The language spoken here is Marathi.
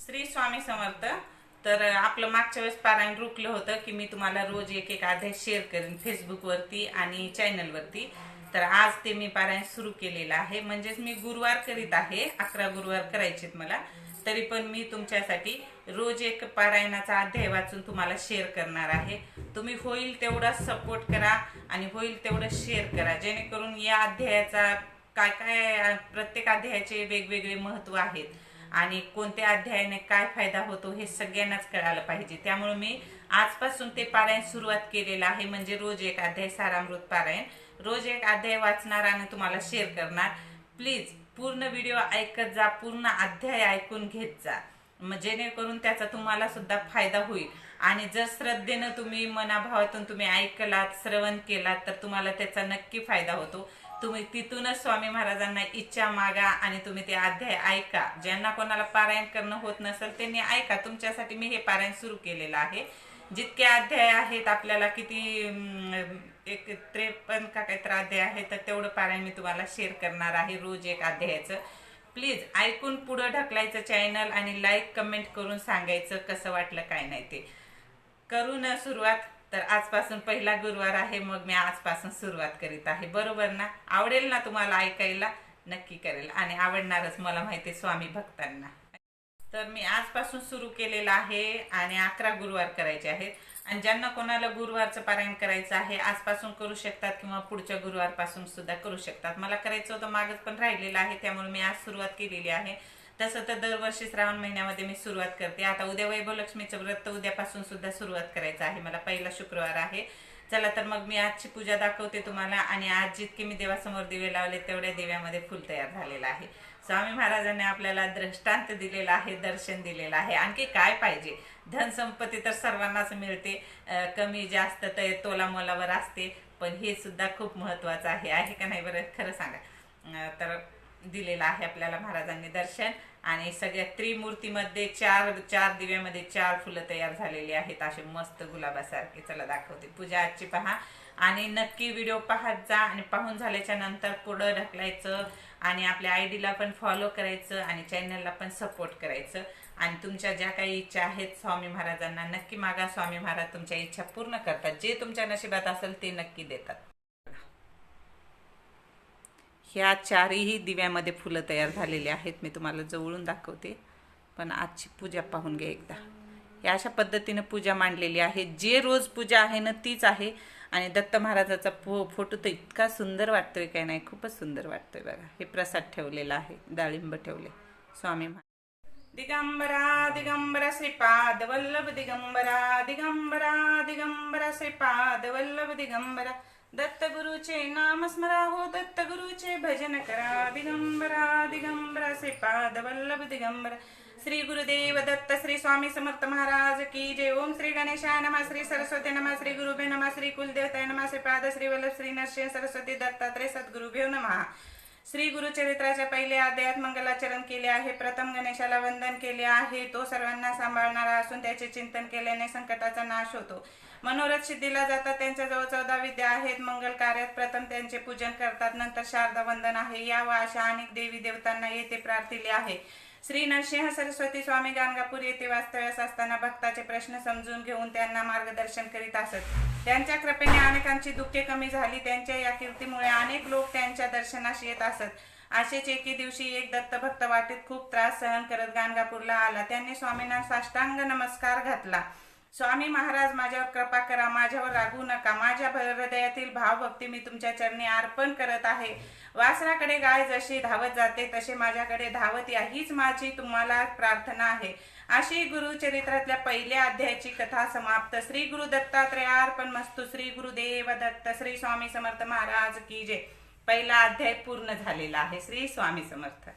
श्री स्वामी समर्थ. तर आपलं मागच्या वेळेस पारायण रुकलं होतं की मी तुम्हाला रोज एक एक अध्याय शेअर करेन फेसबुकवरती आणि चॅनलवरती तर आज ते मी पारायण सुरू केलेलं आहे. म्हणजेच मी गुरुवार करीत आहे. अकरा गुरुवार करायचेत मला. तरी पण मी तुमच्यासाठी रोज एक पारायणाचा अध्याय वाचून तुम्हाला शेअर करणार आहे. तुम्ही होईल तेवढा सपोर्ट करा आणि होईल तेवढं शेअर करा. जेणेकरून या अध्यायाचा काय काय प्रत्येक अध्यायाचे वेगवेगळे महत्त्व आहेत. आणि कोणत्या अध्यायाने काय फायदा होतो हे सगळ्यांनाच कळालं पाहिजे. त्यामुळे मी आजपासून ते पारायण सुरुवात केलेलं आहे. म्हणजे रोज एक अध्याय सारामृत पारायण. रोज एक अध्याय वाचणार आणि तुम्हाला शेअर करणार. प्लीज पूर्ण व्हिडिओ ऐकत जा पूर्ण अध्याय ऐकून घेत जा. जेणेकरून त्याचा तुम्हाला सुद्धा फायदा होईल. आणि जर श्रद्धेनं तुम्ही मनाभावातून तुम्ही ऐकलात श्रवण केलात तर तुम्हाला त्याचा नक्की फायदा होतो. तुम्ही तिथूनच स्वामी महाराजांना इच्छा मागा आणि तुम्ही ते अध्याय ऐका. ज्यांना कोणाला पारायण करणं होत नसेल त्यांनी ऐका. तुमच्यासाठी मी हे पारायण सुरू केलेलं आहे. जितके अध्याय आहेत आपल्याला किती एक त्रेपन्न का काहीतरी अध्याय आहे तर तेवढं पारायण मी तुम्हाला शेअर करणार आहे रोज एक अध्यायाचं. प्लीज ऐकून पुढं ढकलायचं चॅनल आणि लाईक कमेंट करून सांगायचं कसं वाटलं काय नाही ते. करू ना सुरुवात. तर आजपासून पहिला गुरुवार आहे मग मी आजपासून सुरुवात करीत आहे. बरोबर ना? आवडेल ना तुम्हाला ऐकायला? नक्की करेल. आणि आवडणारच मला माहिती आहे स्वामी भक्तांना. तर मी आजपासून सुरू केलेलं आहे आणि अकरा गुरुवार करायचे आहेत. आणि ज्यांना कोणाला गुरुवारचं पारायण करायचं आहे आजपासून करू शकतात किंवा पुढच्या गुरुवारपासून सुद्धा करू शकतात. मला करायचं होतं मागच पण राहिलेलं आहे त्यामुळे मी आज सुरुवात केलेली आहे. तसं तर दरवर्षी श्रावण महिन्यामध्ये मी सुरुवात करते. आता उद्या वैभवलक्ष्मीचं व्रत उद्यापासून सुद्धा सुरुवात करायचं आहे. मला पहिला शुक्रवार आहे. चला तर मग मी आजची पूजा दाखवते तुम्हाला आणि आज जितके मी देवासमोर दिवे लावले तेवढ्या दिव्यामध्ये फुल तयार झालेलं आहे. स्वामी महाराजांनी आपल्याला दृष्टांत दिलेला आहे दर्शन दिलेलं आहे. आणखी काय पाहिजे? धनसंपत्ती तर सर्वांनाच मिळते. कमी जास्त तर तोला मोलावर असते. पण हे सुद्धा खूप महत्वाचं आहे. आहे का नाही बरं? खरं सांगा. तर दिलेलं आहे आपल्याला महाराजांनी दर्शन. आणि सगळ्या त्रिमूर्तीमध्ये चार चार दिव्यामध्ये चार फुलं तयार झालेली आहेत. असे मस्त गुलाबासारखे. चला दाखवते. पूजा आजची पहा. आणि नक्की व्हिडिओ पाहत जा आणि पाहून झाल्याच्यानंतर पुढं ढकलायचं. आणि आपल्या आय डीला पण फॉलो करायचं आणि चॅनलला पण सपोर्ट करायचं. आणि तुमच्या ज्या काही इच्छा आहेत स्वामी महाराजांना नक्की मागा. स्वामी महाराज तुमच्या इच्छा पूर्ण करतात. जे तुमच्या नशिबात असेल ते नक्की देतात. ह्या चारही दिव्यामध्ये फुलं तयार झालेली आहेत. मी तुम्हाला जवळून दाखवते. पण आजची पूजा पाहून घ्या एकदा. या अशा पद्धतीनं पूजा मांडलेली आहे. जे रोज पूजा आहे ना तीच आहे. आणि दत्त महाराजाचा फो फोटो तर इतका सुंदर वाटतोय काय नाही खूपच सुंदर वाटतोय बघा. हे प्रसाद ठेवलेला आहे. डाळिंब ठेवले. स्वामी महाराज दिगंबरा दिगंबरा श्रीपाद वल्लभ दिगंबरा दिगंबरा दिगंबरा श्रीपाद वल्लभ दिगंबरा. दत्त गुरुचे नाम स्मरा हो दत्त गुरुचे भजन करा. दिगंबरा दिगंबरा श्रीपाद वल्लभ दिगंबरा. श्री गुरुदेव दत्त श्री स्वामी समर्थ महाराज की जय. ओम श्री गणेशाय नमः श्री सरस्वती नमः श्री गुरुभ्यो नमः श्री कुलदेवताय नमः श्री पाद श्री वल्लभ श्री नरसिंह सरस्वती दत्तात्रय सद्गुरुभ्यो नमः. श्री गुरुचरित्राच्या पहिले अध्यायात मंगलाचरण केले आहे प्रथम गणेशाला वंदन केले आहे तो सर्वांना सांभाळणारा असून त्याचे चिंतन केल्याने संकटाचा नाश होतो. मनोरथ सिद्धीला जातात त्यांच्याजवळ चौदा विद्या आहेत. मंगल कार्यात प्रथम त्यांचे पूजन करतात. नंतर शारदा वंदन आहे. या व अशा अनेक देवी देवतांना येथे प्रार्थिले आहे. श्री नरसिंह सरस्वती स्वामी गाणगापूर येथे वास्तव्यास असताना भक्ताचे प्रश्न समजून घेऊन त्यांना मार्गदर्शन करीत असत. त्यांच्या कृपेने अनेकांची दुःखे कमी झाली. त्यांच्या या कीर्तीमुळे अनेक लोक त्यांच्या दर्शनास येत असत. असेच एके दिवशी एक दत्त भक्त वाटेत खूप त्रास सहन करत गाणगापूरला आला. त्यांनी स्वामींना साष्टांग नमस्कार घातला. स्वामी महाराज माझ्यावर कृपा करा माझ्यावर रागू नका. माझ्या हृदयातील भावभक्ती मी तुमच्या चरणी अर्पण करत आहे. वासराकडे गाय जशी धावत जाते तसे माझ्याकडे धावत या हीच माझी तुम्हाला प्रार्थना आहे. अशी गुरुचरित्रातल्या पहिल्या अध्यायाची कथा समाप्त. श्री गुरु दत्तात्रयार्पण मस्तू. श्री गुरुदेव दत्त. श्री स्वामी समर्थ महाराज की जय. पहिला अध्याय पूर्ण झालेला आहे. श्री स्वामी समर्थ.